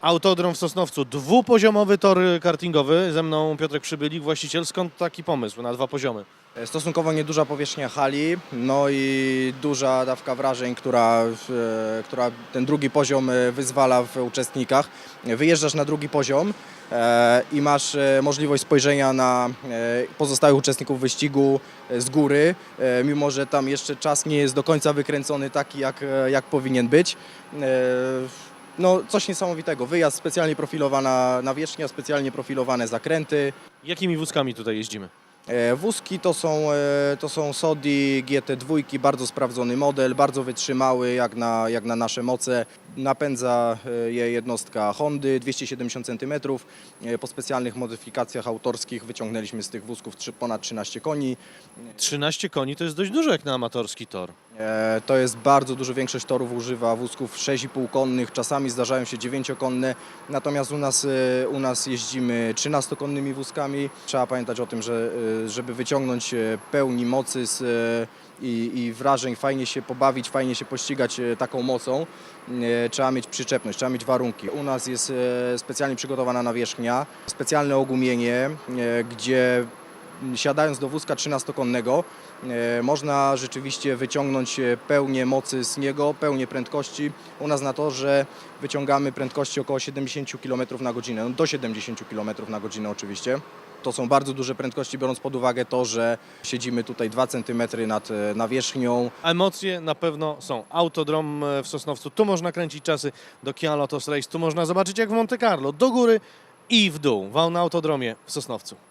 Autodrom w Sosnowcu, dwupoziomowy tor kartingowy. Ze mną Piotrek Przybylik, właściciel. Skąd taki pomysł na dwa poziomy? Stosunkowo nieduża powierzchnia hali, no i duża dawka wrażeń, która, e, która ten drugi poziom e, wyzwala w uczestnikach. Wyjeżdżasz na drugi poziom e, i masz e, możliwość spojrzenia na e, pozostałych uczestników wyścigu e, z góry, e, mimo że tam jeszcze czas nie jest do końca wykręcony taki, jak, e, jak powinien być. No, coś niesamowitego. Wyjazd specjalnie profilowana nawierzchnia, specjalnie profilowane zakręty. Jakimi wózkami tutaj jeździmy? E, Wózki to są, e, to są Sodi GT2, bardzo sprawdzony model, bardzo wytrzymały jak na, jak na nasze moce. Napędza e, je jednostka Hondy 270 cm. E, Po specjalnych modyfikacjach autorskich wyciągnęliśmy z tych wózków ponad 13 koni. 13 koni to jest dość dużo jak na amatorski tor. E, To jest bardzo dużo, większość torów używa wózków 6,5 konnych, czasami zdarzają się 9-konne, natomiast u nas, u nas jeździmy 13-konnymi wózkami. Trzeba pamiętać o tym, że żeby wyciągnąć pełni mocy z, i, i wrażeń, fajnie się pobawić, fajnie się pościgać taką mocą, trzeba mieć przyczepność, trzeba mieć warunki. U nas jest e, specjalnie przygotowana nawierzchnia, specjalne ogumienie, e, gdzie siadając do wózka 13-konnego e, można rzeczywiście wyciągnąć e, pełnię mocy z niego, pełnię prędkości. U nas na torze wyciągamy prędkości około 70 km na godzinę, no do 70 km na godzinę oczywiście. To są bardzo duże prędkości, biorąc pod uwagę to, że siedzimy tutaj 2 cm nad e, nawierzchnią. Emocje na pewno są. Autodrom w Sosnowcu, tu można kręcić czasy do Kia Lotus Race, tu można zobaczyć jak w Monte Carlo, do góry i w dół, wał na autodromie w Sosnowcu.